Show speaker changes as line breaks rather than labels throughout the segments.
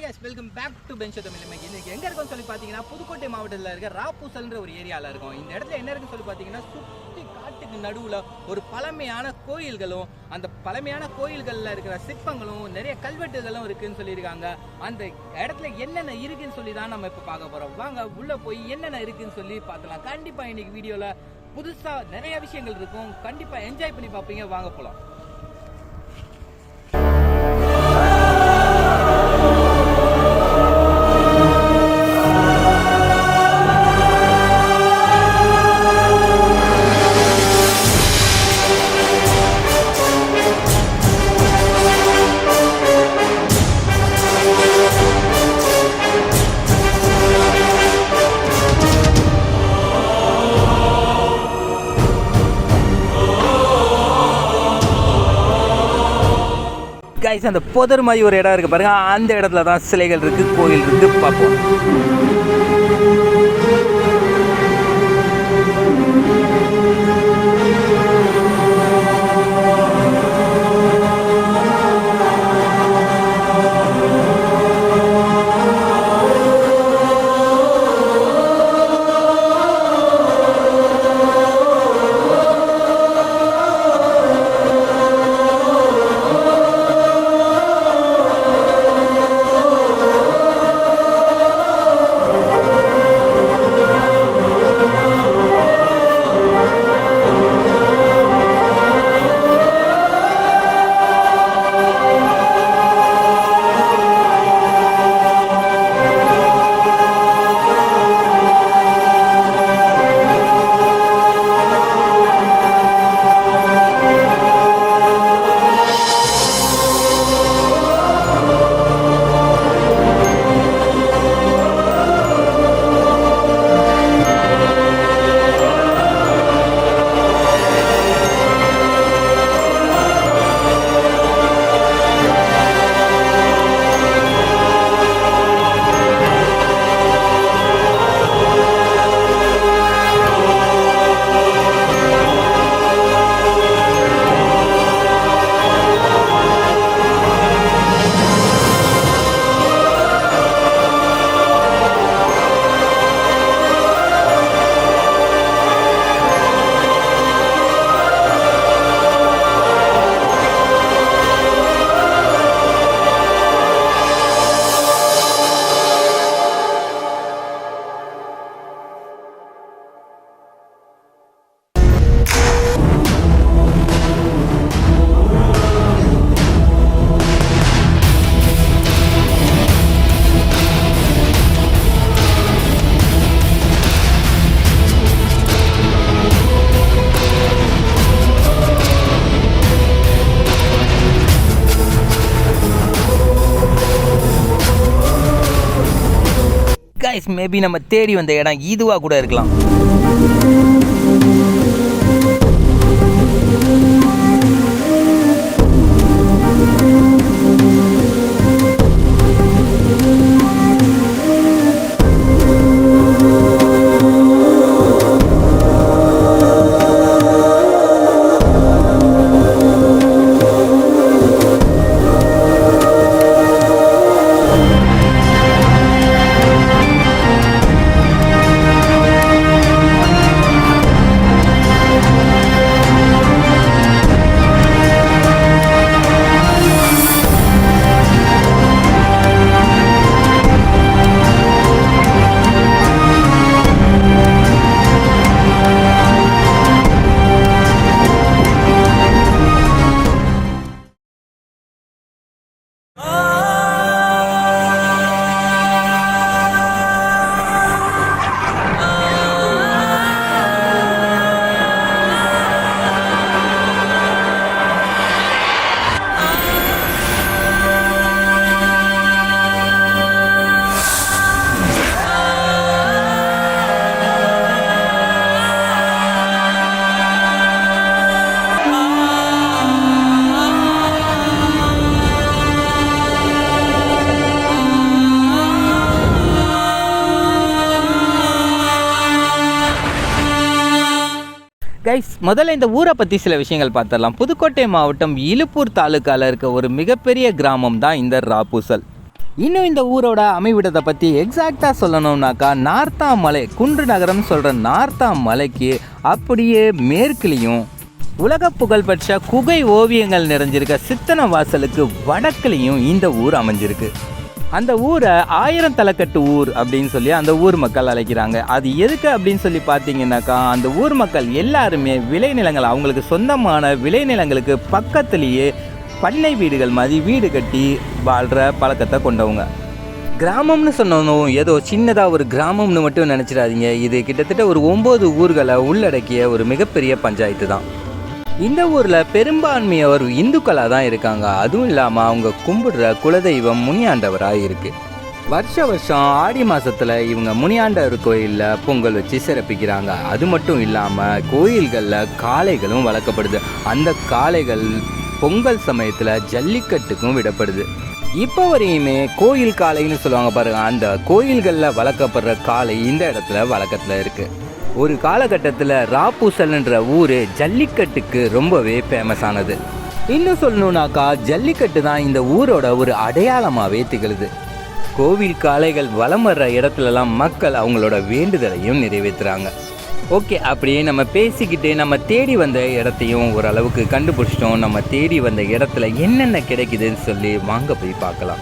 Hi guys welcome back to பெஞ்சோ Tamil இன்னைக்கு இன்னைக்கு எங்க இருக்கும்னு சொல்லி பார்த்தீங்கன்னா புதுக்கோட்டை மாவட்டத்தில் இருக்க ராப்பூசல்ன்ற ஒரு ஏரியாவில் இருக்கும். இந்த இடத்துல என்ன இருக்குன்னு சொல்லி பார்த்தீங்கன்னா சுற்றி காட்டுக்கு நடுவில் ஒரு பழமையான கோயில்களும் அந்த பழமையான கோயில்களில் இருக்கிற சிற்பங்களும் நிறைய கல்வெட்டுகளும் இருக்குன்னு சொல்லியிருக்காங்க. அந்த இடத்துல என்னென்ன இருக்குன்னு சொல்லி தான் நம்ம இப்போ பார்க்க போகிறோம் வாங்க உள்ளே போய் என்னென்ன இருக்குன்னு சொல்லி பார்க்கலாம் கண்டிப்பாக இன்னைக்கு வீடியோவில் புதுசாக நிறைய விஷயங்கள் இருக்கும். கண்டிப்பாக என்ஜாய் பண்ணி பார்ப்பீங்க. வாங்க போகலாம் கைஸ் அந்த புதர் மாதிரி ஒரு இடம் இருக்கு பாருங்க. அந்த இடத்துல தான் சிலைகள் இருக்கு கோயில் இருக்கு பார்ப்போம். மேபி நம்ம தேடி வந்த இடம் இதுவாக கூட இருக்கலாம். முதல்ல இந்த ஊரை பற்றி சில விஷயங்கள் பார்த்துடலாம். புதுக்கோட்டை மாவட்டம் இலுப்பூர் தாலுக்காவில் இருக்க ஒரு மிகப்பெரிய கிராமம் தான் இந்த ராப்பூசல். இன்னும் இந்த ஊரோட அமைவிடத்தை பற்றி எக்ஸாக்டாக சொல்லணும்னாக்கா நார்த்தாமலை குன்று நகரம் சொல்கிற நார்த்தாமலைக்கு அப்படியே மேற்குலேயும் உலக புகழ்பெற்ற குகை ஓவியங்கள் நிறைஞ்சிருக்க சித்தன வாசலுக்கு வடக்குலேயும் இந்த ஊர் அமைஞ்சிருக்கு. அந்த ஊரை ஆயிரம் தலைக்கட்டு ஊர் அப்படின்னு சொல்லி அந்த ஊர் மக்கள் அழைக்கிறாங்க. அது எதுக்கு அப்படின்னு சொல்லி பார்த்தீங்கன்னாக்கா அந்த ஊர் மக்கள் எல்லாருமே விளைநிலங்கள் அவங்களுக்கு சொந்தமான விளைநிலங்களுக்கு பக்கத்துலேயே பண்ணை வீடுகள் மாதிரி வீடு கட்டி வாழ்கிற பழக்கத்தை கொண்டவங்க. கிராமம்னு சொன்னதும் ஏதோ சின்னதாக ஒரு கிராமம்னு மட்டும் நினச்சிடாதீங்க. இது கிட்டத்தட்ட ஒரு ஒம்பது ஊர்களை உள்ளடக்கிய ஒரு மிகப்பெரிய பஞ்சாயத்து தான். இந்த ஊரில் பெரும்பான்மையவர் இந்துக்களாக தான் இருக்காங்க. அதுவும் இல்லாமல் அவங்க கும்பிடுற குலதெய்வம் முனியாண்டவராக இருக்குது வருஷ வருஷம் ஆடி மாதத்தில் இவங்க முனியாண்டவர் கோயிலில் பொங்கல் வச்சு சிறப்பிக்கிறாங்க. அது மட்டும் இல்லாமல் கோயில்களில் காளைகளும் வளர்க்கப்படுது. அந்த காளைகள் பொங்கல் சமயத்தில் ஜல்லிக்கட்டுக்கும் விடப்படுது. இப்போ வரையுமே கோயில் காளைன்னு சொல்லுவாங்க பாருங்கள் அந்த கோயில்களில் வளர்க்கப்படுற காளை இந்த இடத்துல வழக்கத்தில் இருக்குது ஒரு காலகட்டத்தில் ராப்பூசல்ன்ற ஊர் ஜல்லிக்கட்டுக்கு ரொம்பவே ஃபேமஸ் ஆனது. இன்னும் சொல்லணுன்னாக்கா ஜல்லிக்கட்டு தான் இந்த ஊரோட ஒரு அடையாளமாகவே திகழுது. கோவில் காளைகள் வலம் வர்ற இடத்துலலாம் மக்கள் அவங்களோட வேண்டுதலையும் நிறைவேற்றுறாங்க ஓகே அப்படியே நம்ம பேசிக்கிட்டு நம்ம தேடி வந்த இடத்தையும் ஓரளவுக்கு கண்டுபிடிச்சிட்டோம். நம்ம தேடி வந்த இடத்துல என்னென்ன கிடைக்குதுன்னு சொல்லி வாங்க போய் பார்க்கலாம்.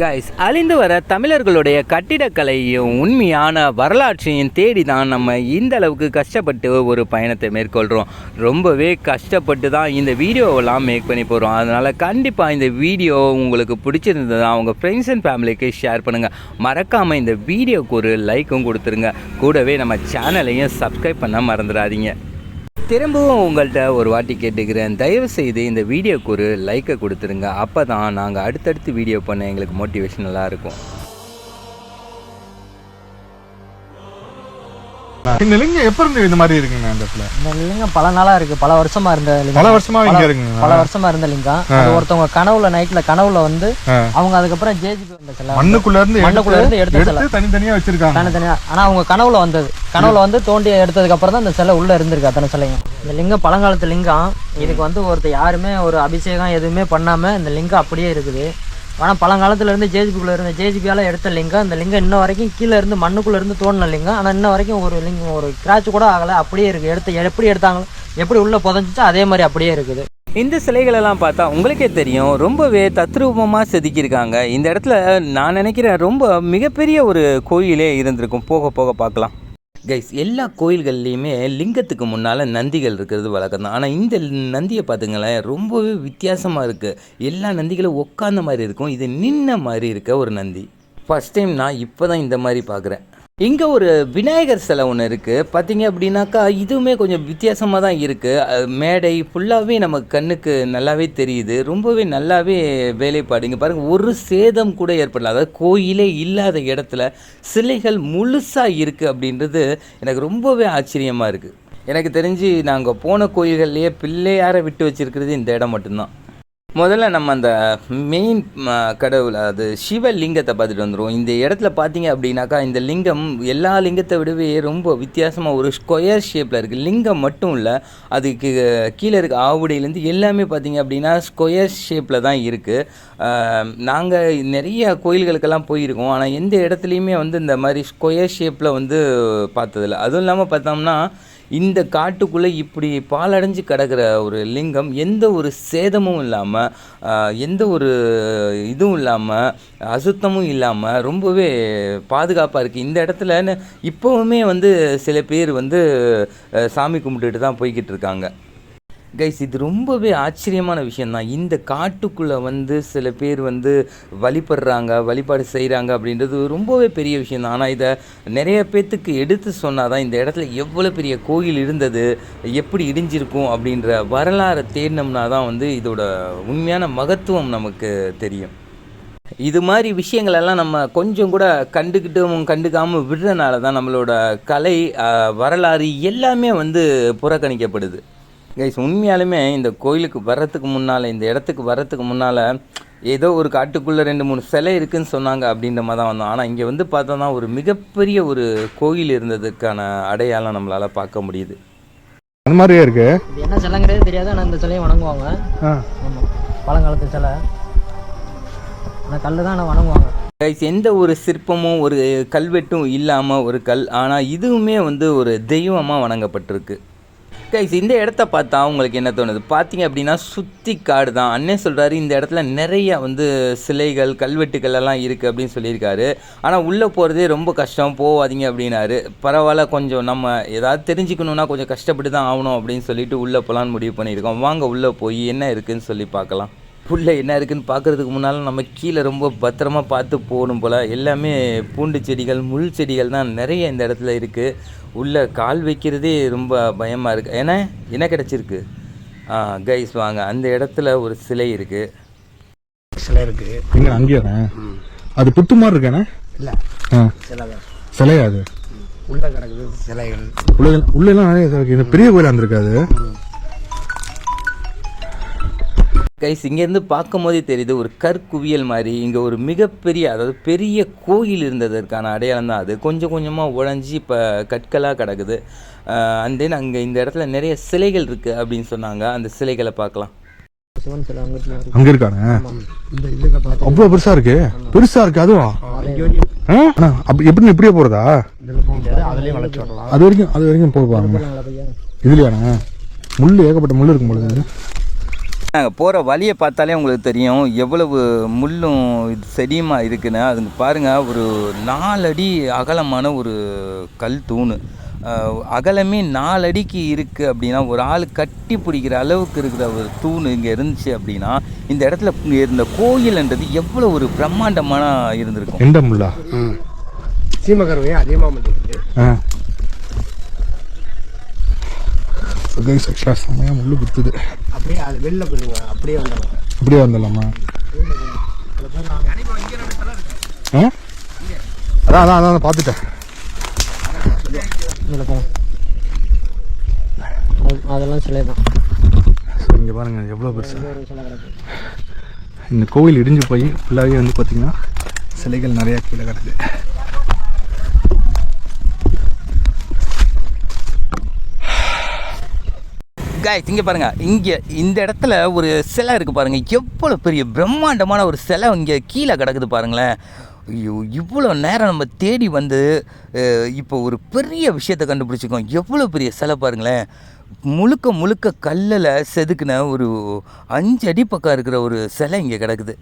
கைஸ் அழிந்து வர தமிழர்களுடைய கட்டிடக்கலையும் உண்மையான வரலாற்றையும் தேடி தான் நம்ம இந்த அளவுக்கு கஷ்டப்பட்டு ஒரு பயணத்தை மேற்கொள்கிறோம் ரொம்பவே கஷ்டப்பட்டு தான் இந்த வீடியோவெல்லாம் மேக் பண்ணி போகிறோம் அதனால் கண்டிப்பாக இந்த வீடியோ உங்களுக்கு பிடிச்சிருந்ததுன்னா அவங்க ஃப்ரெண்ட்ஸ் அண்ட் ஃபேமிலிக்கு ஷேர் பண்ணுங்கள் மறக்காமல் இந்த வீடியோக்கு ஒரு லைக்கும் கொடுத்துருங்க. கூடவே நம்ம சேனலையும் சப்ஸ்கிரைப் பண்ண மறந்துடாதீங்க. திரும்பவும் உங்கள்கிட்ட ஒரு வாட்டி கேட்டுக்கிறேன். தயவு செய்து இந்த வீடியோக்கு ஒரு லைக்கை கொடுத்துருங்க. அப்போ தான் நாங்கள் அடுத்தடுத்து வீடியோ பண்ண எங்களுக்கு மோட்டிவேஷனலாக இருக்கும்.
இந்த லிங்கம் எப்ப இருந்து இந்த மாதிரி இருக்குங்க அந்த இடத்துல?
இந்த லிங்கம் பல நாளா இருக்கு. பல வருஷமா இருந்த லிங்கம்.
பல வருஷமா இங்க இருக்குங்க.
பல வருஷமா இருந்த லிங்கம். அது ஒருத்தவங்க கனவுல நைட்ல கனவுல வந்து. அவங்க அதுக்கப்புறம் ஜேஜிபி வந்த சில
மண்ணுக்குள்ள இருந்து
மண்ணுக்குள்ள இருந்து
எடுத்து
சிலை.
தனித்தனியா வச்சிருக்காங்க.
தனித்தனியா. ஆனா அவங்க கனவுல வந்தது. கனவுல வந்து தோண்டி எடுத்ததுக்கு அப்புறம் தான் அந்த சிலை உள்ள இருந்திருக்கு அத்தனை சிலையும். இந்த லிங்கம் பழங்காலத்து லிங்கம். இதுக்கு வந்து ஒருத்தர் யாருமே ஒரு அபிஷேகம் எதுவுமே பண்ணாம இந்த லிங்கம் அப்படியே இருக்குது. ஆனால் பழங்காலத்துல இருந்து ஜேஜிபிக்குள்ள இருந்த ஜேஜிபியால் எடுத்த லிங்கம் இந்த லிங்கம் இன்ன வரைக்கும் கீழே இருந்து மண்ணுக்குள்ளே இருந்து தோண்டின லிங்கம். ஆனால் இன்ன வரைக்கும் ஒரு லிங்கம் ஒரு கிராச்சு கூட ஆகலை. அப்படியே இருக்குது எடுத்து எப்படி எடுத்தாங்களோ எப்படி உள்ளே புதஞ்சிச்சோ அதே மாதிரி அப்படியே இருக்குது.
இந்த சிலைகளெல்லாம் பார்த்தா உங்களுக்கே தெரியும் ரொம்பவே தத்ரூபமாக செதுக்கியிருக்காங்க. இந்த இடத்துல நான் நினைக்கிறேன் ரொம்ப மிகப்பெரிய ஒரு கோயிலே இருந்திருக்கும். போக போக பார்க்கலாம். கைஸ் எல்லா கோயில்கள்லேயுமே லிங்கத்துக்கு முன்னால் நந்திகள் இருக்கிறது வழக்கம் தான் ஆனால் இந்த நந்தியை பார்த்துங்களேன் ரொம்பவே வித்தியாசமாக இருக்குது எல்லா நந்திகளும் உட்காந்த மாதிரி இருக்கும். இது நின்ன மாதிரி இருக்க ஒரு நந்தி. ஃபஸ்ட் டைம் நான் இப்போ தான் இந்த மாதிரி பார்க்குறேன் இங்கே ஒரு விநாயகர் சிலை ஒன்று இருக்குது பார்த்தீங்க அப்படின்னாக்கா இதுவுமே கொஞ்சம் வித்தியாசமாக தான் இருக்குது மேடை ஃபுல்லாகவே நம்ம கண்ணுக்கு நல்லாவே தெரியுது. ரொம்பவே நல்லாவே வேலைப்பாடு. இங்கே பாருங்கள் ஒரு சேதம் கூட ஏற்படல. அதாவது கோயிலே இல்லாத இடத்துல சிலைகள் முழுசாக இருக்குது அப்படின்றது எனக்கு ரொம்பவே ஆச்சரியமாக இருக்குது எனக்கு தெரிஞ்சு நாங்கள் போன கோயில்கள்லேயே பிள்ளையாரை விட்டு வச்சுருக்கிறது இந்த இடம் மட்டும்தான். முதல்ல நம்ம அந்த மெயின் கடவுள் அது சிவலிங்கத்தை பார்த்துட்டு வந்துடுவோம் இந்த இடத்துல பார்த்தீங்க அப்படின்னாக்கா இந்த லிங்கம் எல்லா லிங்கத்தை விடவே ரொம்ப வித்தியாசமாக ஒரு ஸ்கொயர் ஷேப்பில் இருக்குது லிங்கம் மட்டும் இல்லை அதுக்கு கீழே இருக்க ஆவுடையிலேருந்து எல்லாமே பார்த்தீங்க அப்படின்னா ஸ்கொயர் ஷேப்பில் தான் இருக்குது நாங்கள் நிறைய கோயில்களுக்கெல்லாம் போயிருக்கோம். ஆனால் எந்த இடத்துலையுமே வந்து இந்த மாதிரி ஸ்கொயர் ஷேப்பில் வந்து பார்த்ததில்ல. அதுவும் இல்லாமல் பார்த்தோம்னா இந்த காட்டுக்குள்ளே இப்படி பாலடைஞ்சு கிடக்கிற ஒரு லிங்கம் எந்த ஒரு சேதமும் இல்லாமல் எந்த ஒரு இதுவும் இல்லாமல் அசுத்தமும் இல்லாமல் ரொம்பவே பாதுகாப்பாக இருக்குது இந்த இடத்துல இப்போவுமே வந்து சில பேர் வந்து சாமி கும்பிட்டுட்டு தான் போய்கிட்டு இருக்காங்க. கைஸ் இது ரொம்பவே ஆச்சரியமான விஷயந்தான் இந்த காட்டுக்குள்ளே வந்து சில பேர் வந்து வழிபடுறாங்க வழிபாடு செய்கிறாங்க அப்படின்றது ரொம்பவே பெரிய விஷயந்தான் ஆனால் இதை நிறைய பேர்த்துக்கு எடுத்து சொன்னால் தான் இந்த இடத்துல எவ்வளோ பெரிய கோயில் இருந்தது எப்படி இடிஞ்சிருக்கும் அப்படின்ற வரலாறை தேடினோம்னா தான் வந்து இதோட உண்மையான மகத்துவம் நமக்கு தெரியும். இது மாதிரி விஷயங்களெல்லாம் நம்ம கொஞ்சம் கூட கண்டுக்கிட்டும் கண்டுக்காமல் விடுறனால தான் நம்மளோட கலை வரலாறு எல்லாமே வந்து புறக்கணிக்கப்படுது. கைஸ் உண்மையாலுமே இந்த கோயிலுக்கு வர்றதுக்கு முன்னால் இந்த இடத்துக்கு வர்றதுக்கு முன்னால் ஏதோ ஒரு காட்டுக்குள்ளே ரெண்டு மூணு சிலை இருக்குன்னு சொன்னாங்க அப்படின்ற மாதிரி தான் வந்தோம். ஆனால் இங்கே வந்து பார்த்தோன்னா ஒரு மிகப்பெரிய ஒரு கோயில் இருந்ததுக்கான அடையாளம் நம்மளால் பார்க்க முடியுது.
அந்த மாதிரியே இருக்கு.
இது என்ன சிலைங்கிறதே தெரியாது. ஆனால் இந்த சிலையை வணங்குவாங்க. பழங்காலத்து சிலை. ஆனால் கல் தான் ஆனால் வணங்குவாங்க.
கைஸ் எந்த ஒரு சிற்பமும் ஒரு கல்வெட்டும் இல்லாமல் ஒரு கல் ஆனால் இதுவுமே வந்து ஒரு தெய்வமாக வணங்கப்பட்டிருக்கு. கைஸ் இந்த இடத்த பார்த்தா உங்களுக்கு என்ன தோணுது? பார்த்தீங்க அப்படின்னா சுற்றி காடு தான். அண்ணே சொல்கிறாரு இந்த இடத்துல நிறைய வந்து சிலைகள் கல்வெட்டுகள் எல்லாம் இருக்குது அப்படின்னு சொல்லியிருக்காரு. ஆனால் உள்ளே போகிறதே ரொம்ப கஷ்டம். போகாதீங்க அப்படின்னாரு. பரவாயில்ல கொஞ்சம் நம்ம ஏதாவது தெரிஞ்சுக்கணுன்னா கொஞ்சம் கஷ்டப்பட்டு தான் ஆகணும் அப்படின்னு சொல்லிட்டு உள்ளே போகலான்னு முடிவு பண்ணியிருக்கோம். வாங்க உள்ளே போய் என்ன இருக்குதுன்னு சொல்லி பார்க்கலாம். புல்ல என்ன இருக்குன்னு பார்க்கறதுக்கு முன்னால் நம்ம கீழே ரொம்ப பத்திரமா பார்த்து போகணும் போல். எல்லாமே பூண்டு செடிகள் முள் செடிகள் தான் நிறைய இந்த இடத்துல இருக்குது உள்ள கால் வைக்கிறதே ரொம்ப பயமாக இருக்குது ஏன்னா என்ன கிடச்சிருக்கு. ஆ கைஸ் வாங்க. அந்த இடத்துல ஒரு சிலை இருக்குது
சிலை இருக்கு.
எங்க அங்கேயா அது புத்து மாதிரி இருக்கானே?
இல்ல.
ஆ.
சிலை தான்.
சிலையா அது?
உள்ள கிடக்குது சிலைகள்.
உள்ள உள்ள எல்லாம் நிறைய பெரிய கோயிலா இருந்திருக்காது
கைஸ் இங்கேருந்து பார்க்கும் போதே தெரியுது ஒரு கற்குவியல் மாதிரி இங்கே ஒரு மிகப்பெரிய அதாவது பெரிய கோயில் இருந்ததற்கான அடையாளம் தான் அது. கொஞ்சம் கொஞ்சமாக உடஞ்சி இப்போ கற்களாக கிடக்குது. அண்ட் தென் அங்கே இந்த இடத்துல நிறைய சிலைகள் இருக்குது அப்படின்னு சொன்னாங்க. அந்த சிலைகளை பார்க்கலாம்.
அங்க இருக்கானே? அவ்வளவு பெருசா இருக்கு? பெருசா இருக்கு அதுவா? எப்படி இப்படியே போறதா? அது வரைக்கும் அது வரைக்கும் போய் பாருங்க.
போகலாங்களா பையா
இதுலயாண்ணா? முள் ஏகப்பட்ட முள் இருக்கும் பொழுது
நாங்கள் போகிற வழியை பார்த்தாலே உங்களுக்கு தெரியும். எவ்வளவு முள்ளும் இது செடியுமா இருக்குன்னு. அதுங்க பாருங்கள் ஒரு நாலடி அகலமான ஒரு கல் தூண். அகலமே நாலடிக்கு இருக்குது அப்படின்னா ஒரு ஆள் கட்டி பிடிக்கிற அளவுக்கு இருக்கிற ஒரு தூண் இங்கே இருந்துச்சு அப்படின்னா இந்த இடத்துல இங்க இருந்த கோயில்ன்றது எவ்வளோ ஒரு பிரம்மாண்டமான இருந்திருக்கும்.
சீமகருவையும் அதிகமாக முடியுது
ஆ கைஸ் ஆக்சுவலாக செம்மையாக முள் குத்துது.
அப்படியே அது வெளில போடுங்க அப்படியே வந்துடலாம்
அப்படியே வந்துடலாமா? ஆ? அதான் அதான் அதான் பார்த்துட்டேன்.
அதெல்லாம் சிலை தான்.
ஸோ இங்கே பாருங்கள் எவ்வளோ பெருசு. இந்த கோவில் இடிஞ்சு போய் ஃபுல்லாகவே வந்து பார்த்தீங்கன்னா சிலைகள் நிறையா கீழே கிடக்கு.
காய்ஸ் இங்கே பாருங்கள் இங்கே இந்த இடத்துல ஒரு சிலை இருக்குது பாருங்கள் எவ்வளோ பெரிய பிரம்மாண்டமான ஒரு சிலை இங்கே கீழே கிடக்குது பாருங்களேன். ஐயோ இவ்வளோ நேரம் நம்ம தேடி வந்து இப்போ ஒரு பெரிய விஷயத்தை கண்டுபிடிச்சிருக்கோம். எவ்வளோ பெரிய சிலை பாருங்களேன். முழுக்க முழுக்க கல்லில் செதுக்கின ஒரு அஞ்சு அடி பக்கம் இருக்கிற ஒரு சிலை இங்கே கிடக்குது.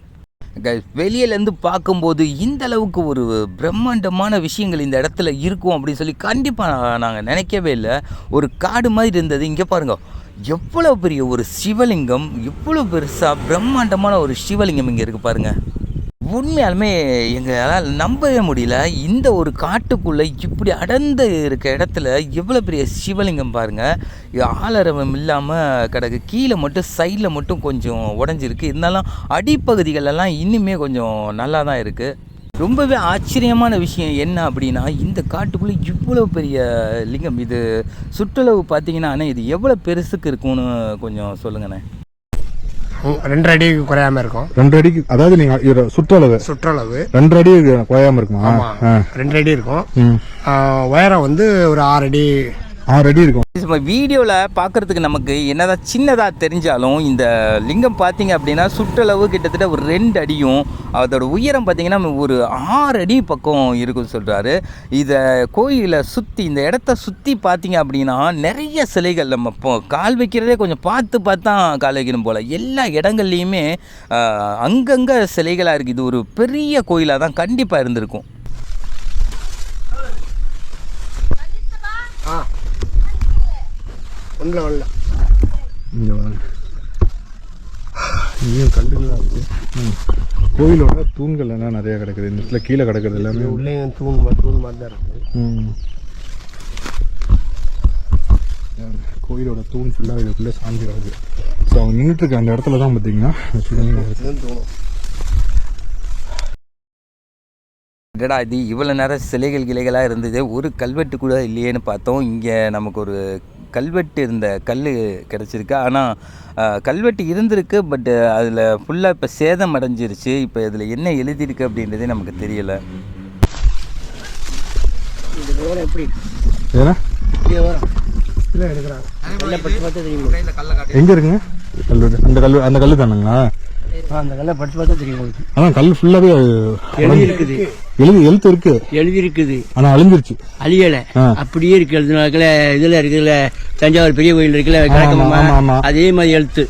வெளியிலேருந்து பார்க்கும்போது இந்த அளவுக்கு ஒரு பிரம்மாண்டமான விஷயங்கள் இந்த இடத்துல இருக்கும் அப்படின்னு சொல்லி கண்டிப்பாக நாங்கள் நினைக்கவே இல்லை. ஒரு காடு மாதிரி இருந்தது. இங்கே பாருங்க. எவ்வளோ பெரிய ஒரு சிவலிங்கம் எவ்வளோ பெருசாக பிரம்மாண்டமான ஒரு சிவலிங்கம் இங்கே இருக்குது பாருங்கள் உண்மையாலுமே எங்களால் நம்பவே முடியல. இந்த ஒரு காட்டுக்குள்ளே இப்படி அடர்ந்து இருக்க இடத்துல எவ்வளோ பெரிய சிவலிங்கம் பாருங்கள் ஆளரவம் இல்லாமல் கிடக்கு. கீழே மட்டும் சைடில் மட்டும் கொஞ்சம் உடஞ்சிருக்கு. இருந்தாலும் அடிப்பகுதிகளெல்லாம் இன்னுமே கொஞ்சம் நல்லா தான் இருக்குது ரொம்பவே ஆச்சரியமான விஷயம் என்ன அப்படின்னா இந்த காட்டுக்குள்ளே இவ்வளோ பெரிய லிங்கம். இது சுற்றளவு பார்த்தீங்கன்னா அண்ணே, இது எவ்வளோ பெருசுக்கு இருக்கும்னு கொஞ்சம் சொல்லுங்கண்ணே
ரெண்டரை அடி குறையாம இருக்கும்.
ரெண்டு அடிக்கு அதாவது நீங்க சுற்றளவு.
சுற்றளவு.
ரெண்டு அடி குறையாம இருக்குமா.
ரெண்டரை அடி இருக்கும். உயரம் வந்து ஒரு ஆறு அடி
ஆறு அடி இருக்கும்
நம்ம வீடியோவில் பார்க்குறதுக்கு நமக்கு என்னதான் சின்னதாக தெரிஞ்சாலும் இந்த லிங்கம் பார்த்தீங்க அப்படின்னா சுற்றளவு கிட்டத்தட்ட ஒரு ரெண்டு அடியும். அதோட உயரம் பார்த்தீங்கன்னா ஒரு ஆறு அடி பக்கம் இருக்குன்னு சொல்கிறாரு இதை கோயிலை சுற்றி இந்த இடத்த சுற்றி பார்த்தீங்க அப்படின்னா நிறைய சிலைகள் நம்ம இப்போ கால் வைக்கிறதே கொஞ்சம் பார்த்து பார்த்து தான் கால் வைக்கணும் போல். எல்லா இடங்கள்லையுமே அங்கங்கே சிலைகளாக இருக்குது இது ஒரு பெரிய கோயிலாக தான் கண்டிப்பாக இருந்திருக்கும்.
ஆ. ஒன்றில் ஒன்றில்
இங்க வாங்க இங்கேயும் கல்லுலாம் இருக்கு. ம். கோயிலோட தூண்கள் எல்லாம் நிறைய கிடக்குது. இந்த இடத்துல கீழே கிடக்குது எல்லாமே.
உள்ளேயும் தூண் தூண் மாதிரி தான் இருக்குது.
கோயிலோட தூண் ஃபுல்லாக இதுக்குள்ளே சாஞ்சி கிடக்குது ஸோ அவங்க நின்றுட்டு அந்த இடத்துல தான் பார்த்தீங்கன்னா
தூணும்
என்னடா இது? இவ்வளோ நேரம் சிலைகள் கிளைகளாக இருந்தது. ஒரு கல்வெட்டு கூட இல்லையேன்னு பார்த்தோம். இங்கே நமக்கு ஒரு கல்வெட்டு இருந்த கல் கிடச்சிருக்கு. ஆனால் கல்வெட்டு இருந்திருக்கு பட் அதில் ஃபுல்லாக இப்போ சேதம் அடைஞ்சிருச்சு. இப்போ இதில் என்ன எழுதியிருக்கு அப்படின்றதே நமக்கு தெரியல.
எப்படி?
எங்கே இருக்குங்க? கல்வெட்டு. அந்த கல் அந்த கல் தானுங்களா?
அந்த கல்லை படிச்சு பார்த்தா தெரியும் உங்களுக்கு.
அதான் கல் ஃபுல்லாகவே
எழுதி இருக்குது
எழுதி எழுத்து இருக்கு.
எழுதி இருக்குது
ஆனால் அழிஞ்சிருச்சு.
அழியல. அப்படியே இருக்கு. எழுதுனாக்கல இதுல இருக்குல்ல தஞ்சாவூர் பெரிய கோயில் இருக்குல்ல
ஆமா.
அதே மாதிரி எழுத்து.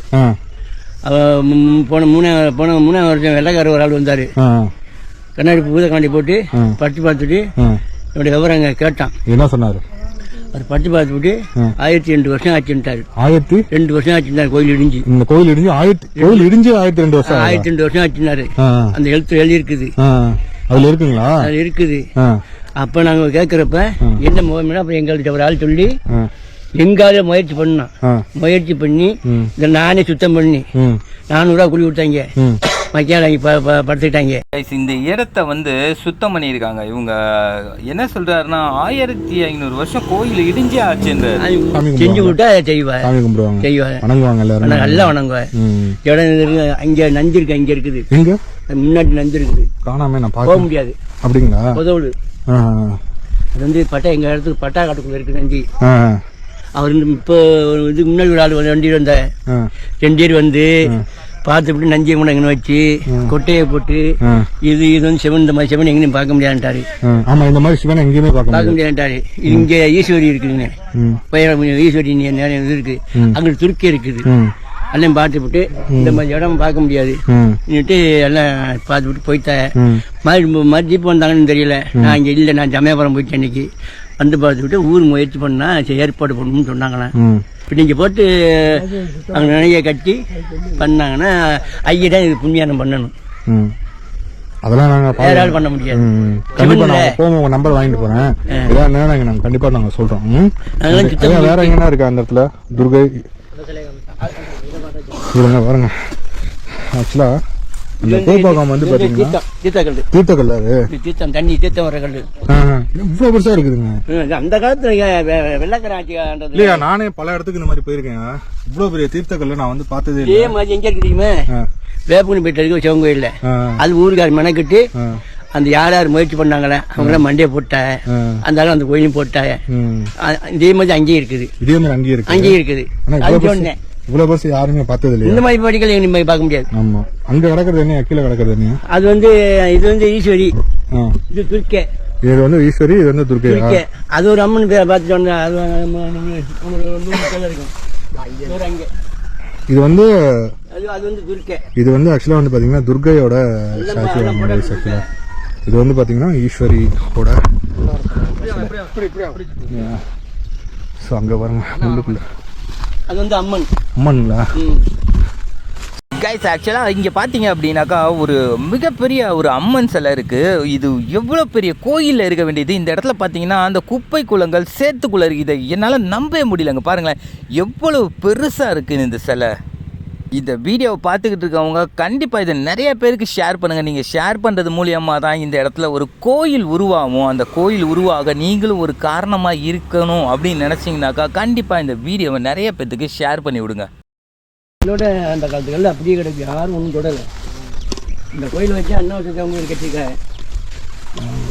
போன மூணா போன மூணாவது வருஷம் வெள்ளைக்கார ஒரு ஆள் வந்தாரு. கண்ணாடி பூத கண்ணாடி போட்டு. படிச்சு பார்த்துட்டு என்னுடைய விவரங்க கேட்டான்.
என்ன சொன்னார்?
அவர் படிச்சு பார்த்துட்டு ஆயிரத்தி ரெண்டு வருஷம் ஆச்சுட்டாரு
ஆயிரத்தி?
ரெண்டு வருஷம் ஆச்சுட்டாரு கோயில் இடிஞ்சு.
இந்த கோயில் இடிஞ்சு ஆயிரத்தி கோயில் இடிஞ்சு ஆயிரத்தி ரெண்டு வருஷம்?
ஆயிரத்தி ரெண்டு வருஷம் ஆச்சுனாரு அந்த எழுத்து எழுதி இருக்குது.
அதுல இருக்குங்களா?
அது இருக்குது. அப்ப நாங்க கேட்கறப்ப என்ன முகமைனா அப்புறம் எங்கள்கிட்ட ஒரு ஆள் சொல்லி
ஆ.
எங்காவது முயற்சி பண்ணோம் முயற்சி பண்ணி. இதை நானே சுத்தம் பண்ணி நானூறுரூவா குழி விட்டாங்க
ம்
மக்கியால் வாங்கி ப- ப- படுத்துக்கிட்டாங்க.
இந்த இடத்த வந்து சுத்தம் பண்ணியிருக்காங்க. இவங்க என்ன சொல்றாருன்னா ஆயிரத்தி ஐநூறு வருஷம் கோயில் இடிஞ்சே
சாமி
செஞ்சு. விட்டா செய்வார். செய்வார்.
வணங்குவாங்க எல்லாரும்.
நல்லா வணங்குவார்.
ம்.
இடம் இருக்கு அங்க நஞ்சு இருக்கு அங்க இருக்குது. முன்னாடி நஞ்சு இருக்குது.
காணாம நான்
போக முடியாது.
அப்படிங்களா?
உதவுடு அது வந்து பட்டா எங்க இடத்துக்கு பட்டா காட்டுக்குள்ள இருக்கு நஞ்சு. அவர் இந்த இப்போ இதுக்கு முன்னாடி ஒரு ஆள் வந்து வண்டி வந்த
ஆ.
ரெண்டு பேர் வந்து பார்த்துட்டு நஞ்சை கூட எங்கே வச்சு கொட்டையை போட்டு இது இது வந்து சிவன் இந்த மாதிரி சிவன் எங்கேயும் பார்க்க முடியாதுட்டாரு.
ஆமா இந்த மாதிரி சிவனை எங்கேயுமே பார்க்க
பார்க்க
முடியாது.
முடியாதுட்டாரு இங்கே ஈஸ்வரி இருக்குதுங்க. ஈஸ்வரி நேரம் இது இருக்கு? அங்கே துருக்கி இருக்குது. எல்லாம் பார்த்துவிட்டு இந்த மாதிரி இடம் பார்க்க முடியாது. எல்லாம் பார்த்துவிட்டு போயிட்டேன்.
ம்.
மாதிரி மாதிரி ஜீப் வந்தாங்கன்னு தெரியல. நான் இங்கே இல்லை நான் ஜமயபுரம் போயிட்டேன் இன்னைக்கு. வந்து பார்த்துவிட்டு ஊர் முயற்சி பண்ணா சரி ஏற்பாடு பண்ணணும்னு சொன்னாங்களே
ம்.
இப்போ நீங்கள் போட்டு அங்கே நிறைய கட்டி பண்ணாங்கன்னா ஐயதான் இது புண்ணியானம் பண்ணணும்.
அதெல்லாம் நாங்க
வேற பண்ண முடியாது.
கண்டிப்பா நான் போகும் உங்க நம்பர் வாங்கிட்டு போறேன். ஏதாவது நாங்க நாங்க கண்டிப்பா நாங்க சொல்றோம். வேற எங்கன்னா இருக்கா அந்த இடத்துல? துர்கை. பாருங்க. ஆக்சுவலா இந்த கோபாகம் வந்து பாத்தீங்கன்னா
தீர்த்தம்
அது?
தண்ணி தீர்த்தம் வர கல்
இவ்வளவு பெருசா இருக்குதுங்க.
அந்த காலத்துல வெள்ளக்கார ஆட்சி
இல்லையா நானே பல இடத்துக்கு இந்த மாதிரி போயிருக்கேன். இவ்வளவு பெரிய தீர்த்தக்கல்ல நான் வந்து பார்த்ததே
இதே
இல்லை
மாதிரி எங்க இருக்கு தெரியுமா?
ஆ,
வேப்பகுனி போயிட்டு இருக்கு சிவன் கோயில்ல. அது ஊருக்கார் மெனக்கிட்டு அந்த யார் யார் முயற்சி பண்ணாங்களே அவங்கள மண்டையை போட்டாங்க அந்த அந்த கோயிலையும் போட்டாங்க இதே மாதிரி அங்கேயும் இருக்குது.
இதே மாதிரி அங்கேயே இருக்கு
அங்கேயும் இருக்குது. அது சொன்னேன்
இவ்வளவு பெருசு யாருமே பார்த்தது இல்லையா
இந்த மாதிரி படிகள் எங்க போய் பார்க்க முடியாது
ஆமா அங்க கிடக்குறது என்ன கீழே கிடக்குறது என்ன
அது வந்து இது வந்து ஈஸ்வரி. இது துர்க்கை
இது வந்து ஈஸ்வரி இது வந்து
துர்க்கை அது ஒரு அம்மன் பேரை பார்த்துட்டு வந்தா அது இருக்கும்
இது வந்து
அது அது வந்து துர்க்கை
இது வந்து ஆக்சுவலா வந்து பாத்தீங்கன்னா துர்கையோட சாட்சி ஆக்சுவலா இது வந்து பாத்தீங்கன்னா ஈஸ்வரியோட ஸோ அங்க பாருங்க உள்ளுக்குள்ள
அது வந்து அம்மன்.
அம்மன்ங்களா?
ம்.
கைஸ் ஆக்சுவலாக இங்கே பார்த்தீங்க அப்படின்னாக்கா ஒரு மிகப்பெரிய ஒரு அம்மன் சிலை இருக்குது இது எவ்வளோ பெரிய கோயிலில் இருக்க வேண்டியது? இந்த இடத்துல பார்த்தீங்கன்னா அந்த குப்பை குளங்கள் சேத்துக்குள்ளே இருக்குது. என்னால் நம்பவே முடியலங்க. பாருங்களேன் எவ்வளோ பெருசாக இருக்குது இந்த சிலை. இந்த வீடியோவை பார்த்துக்கிட்டு இருக்கவங்க கண்டிப்பாக இதை நிறைய பேருக்கு ஷேர் பண்ணுங்கள் நீங்கள் ஷேர் பண்ணுறது மூலியமாக தான் இந்த இடத்துல ஒரு கோயில் உருவாகும். அந்த கோயில் உருவாக நீங்களும் ஒரு காரணமாக இருக்கணும் அப்படின்னு நினச்சிங்கனாக்கா கண்டிப்பாக இந்த வீடியோவை நிறைய பேர்த்துக்கு ஷேர் பண்ணி விடுங்க.
இதோட அந்த காலத்துக்கெல்லாம் அப்படியே கிடக்கு. யாரும் ஒன்றும் தொடலை. இந்த கோயில் வச்சு அண்ணா வச்சுருக்கவங்க கட்டிருக்காங்க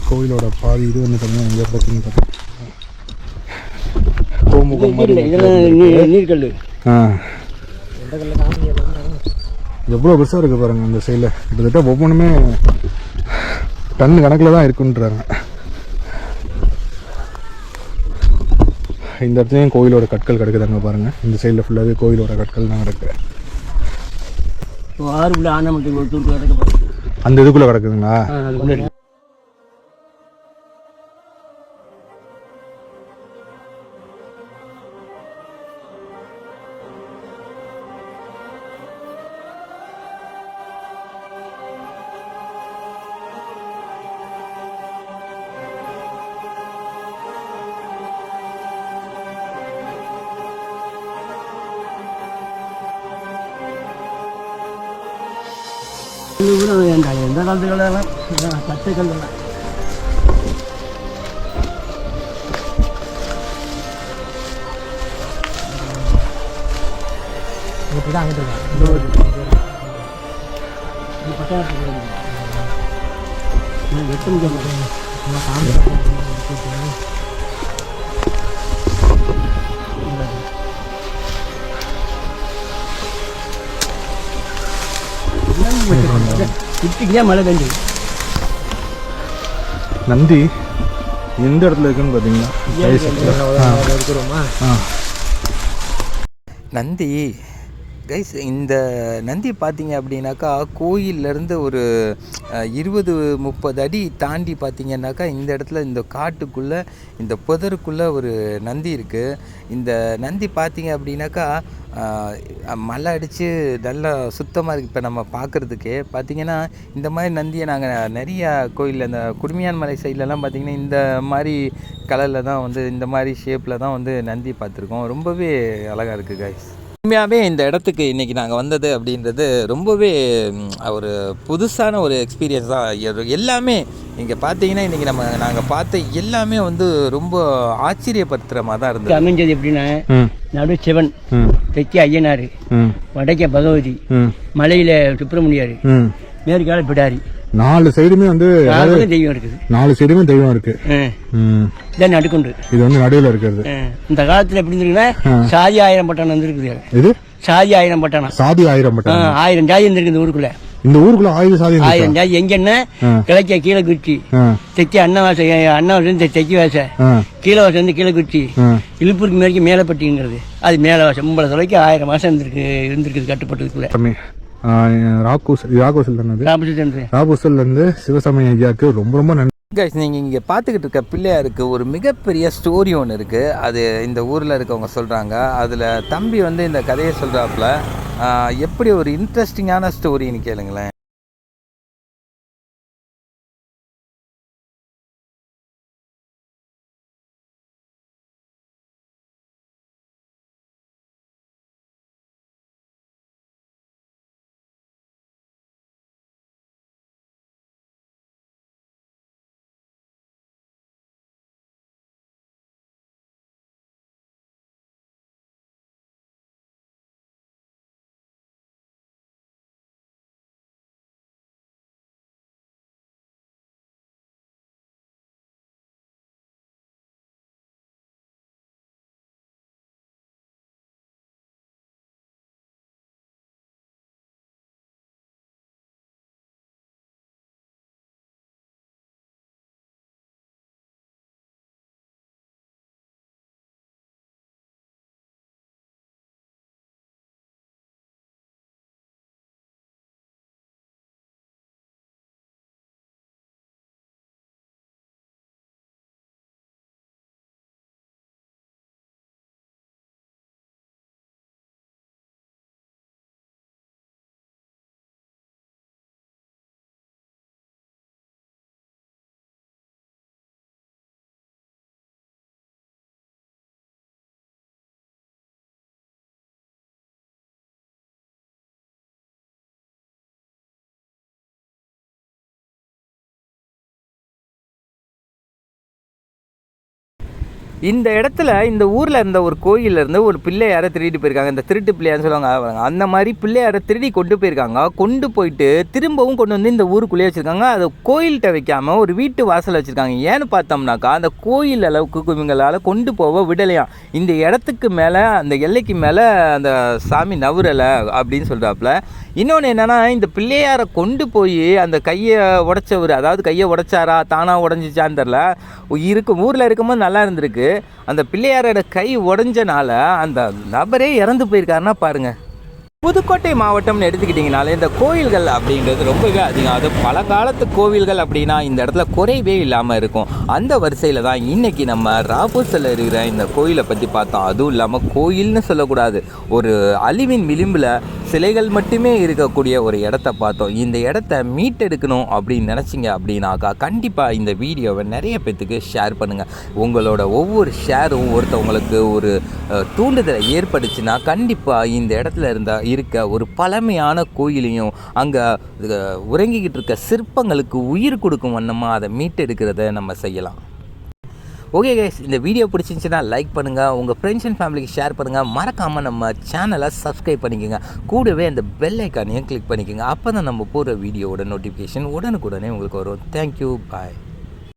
கோயிலோட பாதி இது வந்து பார்த்தீங்கன்னா எங்கே பார்த்தீங்கன்னா கோமுகம் மாதிரி
இல்லை இதெல்லாம் நீ- நீர்க்கல்
ஆ. எவ்வளோ பெருசாக இருக்குது பாருங்க அந்த சைடில் கிட்டத்தட்ட ஒவ்வொன்றுமே டன் கணக்கில் தான் இருக்குன்றாங்க. இந்த இடத்துலையும் கோயிலோட கற்கள் கிடக்குதாங்க பாருங்க. இந்த சைடில் ஃபுல்லாகவே கோயிலோட கற்கள் தான் கிடக்கு.
ஆறு போகுது.
அந்த இதுக்குள்ளே கிடக்குதுங்களா?
எந்த எந்த பச்சை கல்லாம்
இப்படி தான் அங்கிட்டு இருக்கேன்
இது. பட்டாளத்துக்கு எட்டு சுற்றிக்கிட்டே மழை பெஞ்சு
நந்தி எந்த இடத்துல இருக்குன்னு பார்த்தீங்கன்னா
இருக்கிறோமா?
நந்தி கைஸ் இந்த நந்தி பார்த்தீங்க அப்படின்னாக்கா கோயில்லேருந்து ஒரு இருபது முப்பது அடி தாண்டி பார்த்தீங்கன்னாக்கா இந்த இடத்துல இந்த காட்டுக்குள்ளே இந்த புதருக்குள்ளே ஒரு நந்தி இருக்குது இந்த நந்தி பார்த்தீங்க அப்படின்னாக்கா மழை அடித்து நல்லா சுத்தமாக இருக்குது இப்போ நம்ம பார்க்குறதுக்கே பார்த்தீங்கன்னா இந்த மாதிரி நந்தியை நாங்கள் நிறைய கோயிலில் இந்த குடுமியான் மலை சைட்லலாம் பார்த்திங்கன்னா இந்த மாதிரி கலரில் தான் வந்து இந்த மாதிரி ஷேப்பில் தான் வந்து நந்தி பார்த்துருக்கோம். ரொம்பவே அழகாக இருக்குது கைஸ் உண்மையாகவே இந்த இடத்துக்கு இன்றைக்கி நாங்கள் வந்தது அப்படின்றது ரொம்பவே ஒரு புதுசான ஒரு எக்ஸ்பீரியன்ஸ் தான். எல்லாமே இங்கே பார்த்தீங்கன்னா இன்றைக்கி நம்ம நாங்கள் பார்த்த எல்லாமே வந்து ரொம்ப ஆச்சரியப்படுத்துகிற மாதிரி தான் இருந்தது.
அமைஞ்சது எப்படின்னா நடு சிவன் தெற்கே ஐயனார் வடக்கே பகவதி மலையில சுப்பிரமணியார் மேற்கால பிடாரி.
நாலு சைடுமே வந்து
தெய்வம் இருக்குது.
நாலு சைடுமே தெய்வம் இருக்கு.
இதான் நடுக்குண்டு
இது வந்து நடுவில் இருக்கிறது.
இந்த காலத்துல எப்படி இருந்திருக்குன்னா சாதி ஆயிரம் பட்டணம் வந்துருக்குது
இது?
சாதி ஆயிரம் பட்டணம்.
சாதி ஆயிரம்
ஆ,
பட்டம்
ஆயிரம் ஜாதி இருந்திருக்கு இந்த ஊருக்குள்ள.
இந்த ஊருக்குள்ள ஆயுத சாதி?
ஆயிரம் ஜாதி. எங்கன்னா
ஆ.
கிழக்கே கீழே குச்சி.
ஆ.
தெற்கே அன்னவாசை அன்னவாசம் தெற்கி வாசை. கீழே வாசம் வந்து கீழே குச்சி. இழுப்பூருக்கு மேற்கு மேலப்பட்டிங்கிறது. அது மேலே வாசம். மும்பளை தொலைக்கு ஆயிரம் மாசம் இருந்திருக்கு இருந்திருக்குது கட்டுப்பட்டதுக்குள்ள.
ராக்கூஸ் இது ராகோசல் தானே
ராமச்சந்திரன்
ராகோசல்ல இருந்து சிவசமய ஐயாக்கு ரொம்ப ரொம்ப நன்றி.
கைஸ் நீங்கள் இங்கே பார்த்துக்கிட்டு இருக்க பிள்ளையாருக்கு ஒரு மிகப்பெரிய ஸ்டோரி ஒன்று இருக்குது அது இந்த ஊரில் இருக்கவங்க சொல்கிறாங்க அதில் தம்பி வந்து இந்த கதையை சொல்கிறாப்புல எப்படி ஒரு இன்ட்ரெஸ்டிங்கான ஸ்டோரின்னு கேளுங்களேன். இந்த இடத்துல இந்த ஊரில் இருந்த ஒரு கோயில்ல இருந்து ஒரு பிள்ளையாரை திருடிட்டு போயிருக்காங்க. இந்த திருட்டு பிள்ளையார்னு சொல்லுவாங்க அந்த மாதிரி பிள்ளையாரை திருடி கொண்டு போயிருக்காங்க. கொண்டு போயிட்டு திரும்பவும் கொண்டு வந்து இந்த ஊருக்குள்ளேயே வச்சுருக்காங்க. அதை கோயில்கிட்ட வைக்காமல் ஒரு வீட்டு வாசல் வச்சுருக்காங்க. ஏன்னு பார்த்தோம்னாக்கா அந்த கோயில் அளவுக்கு இவங்களால் கொண்டு போக விடலையாம். இந்த இடத்துக்கு மேலே அந்த எல்லைக்கு மேலே அந்த சாமி நவுறலை அப்படின்னு சொல்கிறாப்புல இன்னொன்று என்னென்னா இந்த பிள்ளையாரை கொண்டு போய் அந்த கையை உடைச்சவர் அதாவது கையை உடைச்சாரா தானாக உடஞ்சிச்சான்னு தெரில இருக்கும் ஊரில் இருக்கும்போது நல்லா இருந்திருக்கு. அந்த பிள்ளையாரோட கை உடஞ்சனால அந்த நபரே இறந்து போயிருக்காருன்னா பாருங்கள் புதுக்கோட்டை மாவட்டம்னு எடுத்துக்கிட்டிங்கனாலே இந்த கோயில்கள் அப்படின்றது ரொம்பவே அதிகம். அது பழங்காலத்து கோவில்கள் அப்படின்னா இந்த இடத்துல குறைவே இல்லாமல் இருக்கும். அந்த வரிசையில் தான் இன்றைக்கி நம்ம ராபூசில் இருக்கிற இந்த கோயிலை பற்றி பார்த்தோம் அதுவும் இல்லாமல் கோயில்னு சொல்லக்கூடாது. ஒரு அழிவின் விளிம்பில் சிலைகள் மட்டுமே இருக்கக்கூடிய ஒரு இடத்த பார்த்தோம். இந்த இடத்த மீட்டெடுக்கணும் அப்படின்னு நினச்சிங்க அப்படின்னாக்கா கண்டிப்பாக இந்த வீடியோவை நிறைய பேத்துக்கு ஷேர் பண்ணுங்கள் உங்களோட ஒவ்வொரு ஷேரும் ஒருத்தவங்களுக்கு ஒரு தூண்டுதலை ஏற்படுச்சுன்னா கண்டிப்பாக இந்த இடத்துல இருந்த இருக்க ஒரு பழமையான கோயிலையும் அங்கே உறங்கிக்கிட்டு இருக்க சிற்பங்களுக்கு உயிர் கொடுக்கும் வண்ணமாக அதை மீட்டெடுக்கிறத நம்ம செய்யலாம். ஓகே கைஸ் இந்த வீடியோ பிடிச்சிருந்துச்சுன்னா லைக் பண்ணுங்கள் உங்கள் ஃப்ரெண்ட்ஸ் அண்ட் ஃபேமிலிக்கு ஷேர் பண்ணுங்கள் மறக்காமல் நம்ம சேனலை சப்ஸ்கிரைப் பண்ணிக்கோங்க. கூடவே அந்த பெல் ஐக்கானையும் கிளிக் பண்ணிக்கோங்க. அப்போ தான் நம்ம போகிற வீடியோவோட நோட்டிஃபிகேஷன் உடனுக்குடனே உங்களுக்கு வரும். Thank you bye